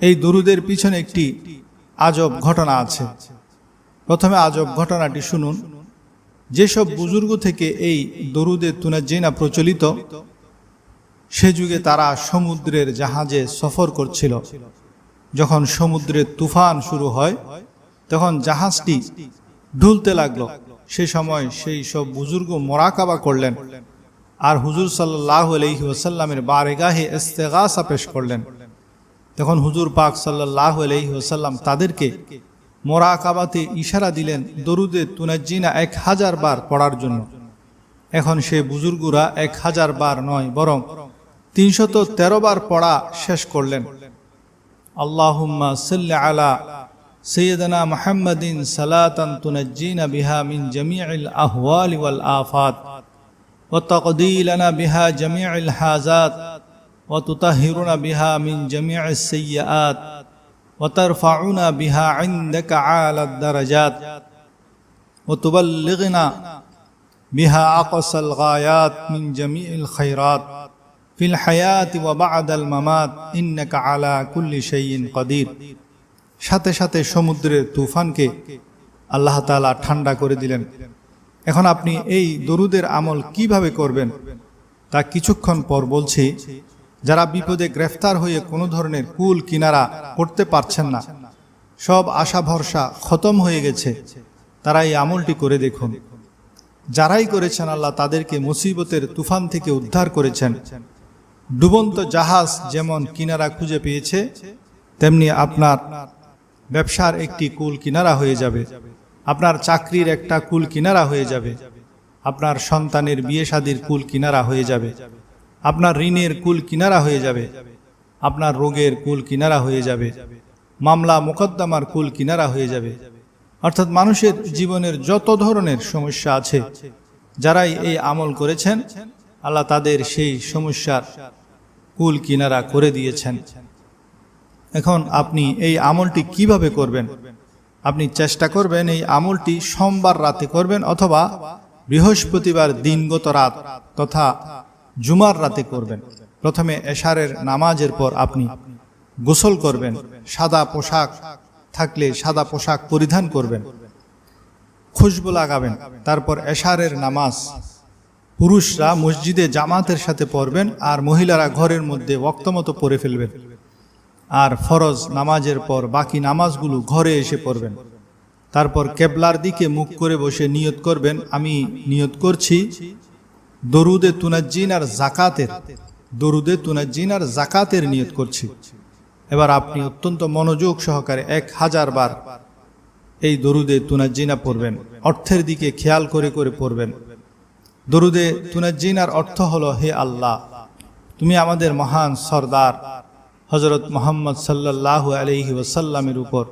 এই দরুদের পিছনে একটি আজব ঘটনা আছে। প্রথমে আজব ঘটনাটি শুনুন। যেসব বুজুর্গ থেকে এই দরুদের তুনাজিনা প্রচলিত, সে যুগে তারা সমুদ্রের জাহাজে সফর করছিল। যখন সমুদ্রের তুফান শুরু হয়, তখন জাহাজটি ঢুলতে লাগল। সে সময় সেই সব বুজুর্গ মোরাকাবা করলেন আর হুজুর সাল্লাহ আলহি ওসাল্লামের বারেগাহে ইস্তেগাসা পেশ করলেন। তখন হুজুর পাক সাল্লাহ আলহিহসাল্লাম তাদেরকে মোরাকাবাতে ইশারা দিলেন, দরুদে তুনাজ্জিনা এক হাজার বার পড়ার জন্য। এখন সে বুজুর্গুরা এক হাজার বার নয়, বরং তিনশত তেরো বার পড়া শেষ করলেন। আল্লাহুম্মা সাল্লা আলা সৈয়দনা মাহমদিন সালাতান তুনাজ্জিনা বিহা মিন জামিউল আহওয়াল ওয়াল আফাত, ওয়া তাকদিলানা বিহা জামিউল হাজাত وتطهرنا بها من جميع السيئات وترفعنا بها عندك عالى الدرجات وتبلغنا بها أقصى الغايات من جميع الخيرات في الحياة وبعد الممات إنك على كل شيء قدير সাথে সাথে সমুদ্রের তুফানকে আল্লাহ তাআলা ঠান্ডা করে দিলেন এখন আপনি এই দরুদের আমল কিভাবে করবেন তা কিছুক্ষণ পর বলছি যারা বিপদে গ্রেফতার হয়ে কোনো ধরনের কুল কিনারা করতে পারছেন না। সব আশা ভরসা খতম হয়ে গেছে। তারা এই আমলটি করে দেখুন। যারাই করেছেন আল্লাহ তাদেরকে মুসিবতের তুফান থেকে উদ্ধার করেছেন। ডুবন্ত জাহাজ যেমন কিনারা খুঁজে পেয়েছে, তেমনি আপনার ব্যবসার একটি কুল কিনারা হয়ে যাবে। আপনার চাকরির একটা কুল কিনারা হয়ে যাবে। আপনার সন্তানের বিয়ে শাদির কুল কিনারা হয়ে যাবে। আপনার ঋণের কুল কিনারা হয়ে যাবে। আপনার রোগের কুল কিনারা হয়ে যাবে। মামলা মোকদ্দমার কুল কিনারা হয়ে যাবে। অর্থাৎ মানুষের জীবনের যত ধরনের সমস্যা আছে, যারাই এই আমল করেছেন, আল্লাহ তাদের সেই সমস্যার কুল কিনারা করে দিয়েছেন। এখন আপনি এই আমলটি কীভাবে করবেন? আপনি চেষ্টা করবেন এই আমলটি সোমবার রাতে করবেন অথবা বৃহস্পতিবার দিনগত রাত তথা জুমার রাতে করবেন। প্রথমে এশারের নামাজের পর আপনি গোসল করবেন, সাদা পোশাক থাকলে সাদা পোশাক পরিধান করবেন, খুশবু লাগাবেন, তারপর এশারের নামাজ। পুরুষরা মসজিদে জামাতের সাথে পড়বেন আর মহিলারা ঘরের মধ্যে ওক্তমতো পড়ে ফেলবেন। আর ফরজ নামাজের পর বাকি নামাজগুলো ঘরে এসে পড়বেন। তারপর কেবলার দিকে মুখ করে বসে নিয়ত করবেন, আমি নিয়ত করছি দরুদে তুনাজ্জিন আর জাকাতের, দরুদে তুনাজ্জিন আর জাকাতের নিয়ত করছি। এবার আপনি অত্যন্ত মনোযোগ সহকারে এক হাজার বার এই দরুদে তুনাজ্জিনা পড়বেন। অর্থের দিকে খেয়াল করে করে পড়বেন। দরুদে তুনাজ্জিনার অর্থ হলো হে আল্লাহ, তুমি আমাদের মহান সর্দার হজরত মোহাম্মদ সাল্লাহ আলহি ওসাল্লামের উপর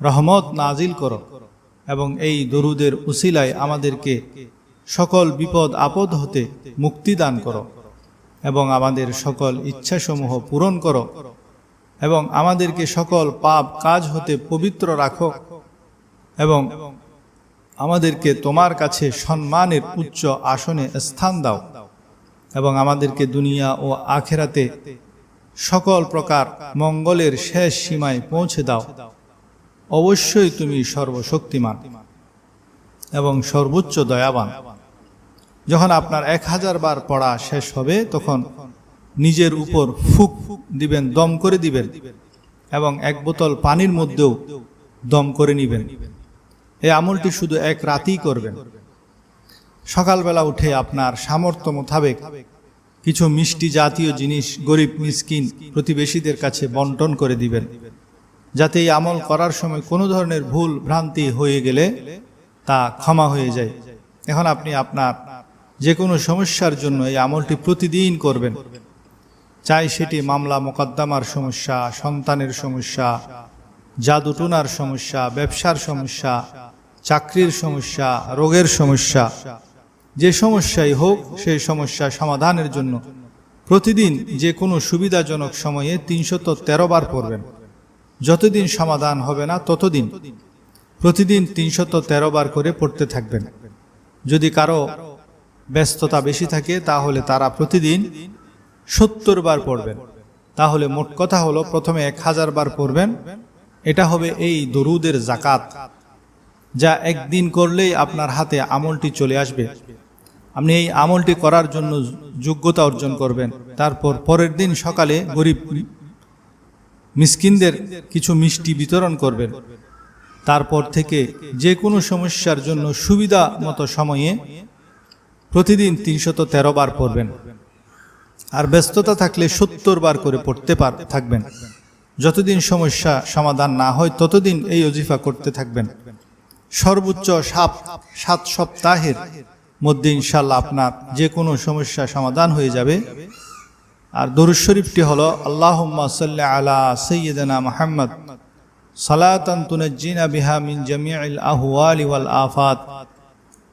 রহমত নাজিল করো এবং এই দরুদের উসিলায় আমাদেরকে সকল বিপদ আপদ হতে মুক্তি দান করো এবং আমাদের সকল ইচ্ছাসমূহ পূরণ করো এবং আমাদেরকে সকল পাপ কাজ হতে পবিত্র রাখো এবং আমাদেরকে তোমার কাছে সম্মানের উচ্চ আসনে স্থান দাও এবং আমাদেরকে দুনিয়া ও আখেরাতে সকল প্রকার মঙ্গলের শেষ সীমায় পৌঁছে দাও। অবশ্যই তুমি সর্বশক্তিমান। এবং সর্বোচ্চ দয়াবান। যখন আপনার এক হাজার বার পড়া শেষ হবে, তখন নিজের উপর ফুক দিবেন, দম করে দিবেন এবং এক বোতল পানির মধ্যেও দম করে নিবেন। এই আমলটি শুধু এক রাতেই করবেন। সকালবেলা উঠে আপনার সামর্থ্য মোতাবেক কিছু মিষ্টি জাতীয় জিনিস গরিব, মিসকিন প্রতিবেশীদের কাছে বন্টন করে দিবেন। যাতে এই আমল করার সময় কোনো ধরনের ভুল ভ্রান্তি হয়ে গেলে তা ক্ষমা হয়ে যায়। এখন আপনি আপনার যে কোনো সমস্যার জন্য এই আমলটি প্রতিদিন করবেন। চাই সেটি মামলা মোকদ্দমার সমস্যা, সন্তানের সমস্যা, জাদুটুনার সমস্যা, ব্যবসার সমস্যা, চাকরির সমস্যা, রোগের সমস্যা, যে সমস্যাই হোক সেই সমস্যা সমাধানের জন্য প্রতিদিন যে কোনো সুবিধাজনক সময়ে তিনশত তেরো বার পড়বেন। যতদিন সমাধান হবে না ততদিন প্রতিদিন তিনশত তেরো বার করে পড়তে থাকবেন। যদি কারও ব্যস্ততা বেশি থাকে, তাহলে তারা প্রতিদিন সত্তর বার পড়বেন। তাহলে মোট কথা হলো, প্রথমে এক হাজার বার পড়বেন। এটা হবে এই দরুদের জাকাত যা একদিন করলেই আপনার হাতে আমলটি চলে আসবে। আপনি এই আমলটি করার জন্য যোগ্যতা অর্জন করবেন। তারপর পরের দিন সকালে গরিব মিসকিনদের কিছু মিষ্টি বিতরণ করবেন। তারপর থেকে যে কোনো সমস্যার জন্য সুবিধা মতো সময়ে প্রতিদিন তিনশত তেরো বার পড়বেন। আর ব্যস্ততা থাকলে সত্তর বার করে পড়তে পার থাকবেন। যতদিন সমস্যা সমাধান না হয়, ততদিন এই অজিফা করতে থাকবেন। সর্বোচ্চ সাত সাত সপ্তাহের মধ্যে ইনশাল্লাহ আপনার যে কোনো সমস্যা সমাধান হয়ে যাবে। আর দরুদ শরীফটি হলো আল্লাহ সাল্লি আলা সৈয়দনা মোহাম্মদ সালাতান তুনজ্জিনা বিহা মিন জামিউল আহওয়ালি ওয়াল আফাত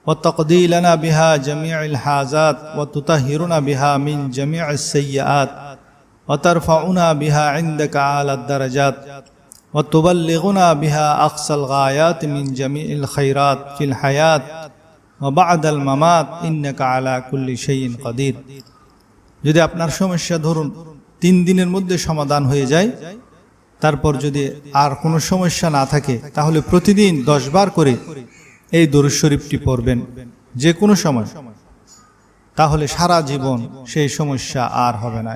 وتقضي لنا بها جميع الحاجات وتطهرنا بها من جميع السيئات وترفعنا بها عندك أعلى الدرجات وتبلغنا بها أقصى الغايات من جميع الخيرات في الحياة وبعد الممات إنك على كل شيء قدير যদি আপনার সমস্যা ধরুন তিন দিনের মধ্যে সমাধান হয়ে যায় তারপর যদি আর কোনো সমস্যা না থাকে, তাহলে প্রতিদিন দশ বার করে এই দরুদ শরীফটি পড়বেন, যে কোনো সময়। তাহলে সারা জীবন সেই সমস্যা আর হবে না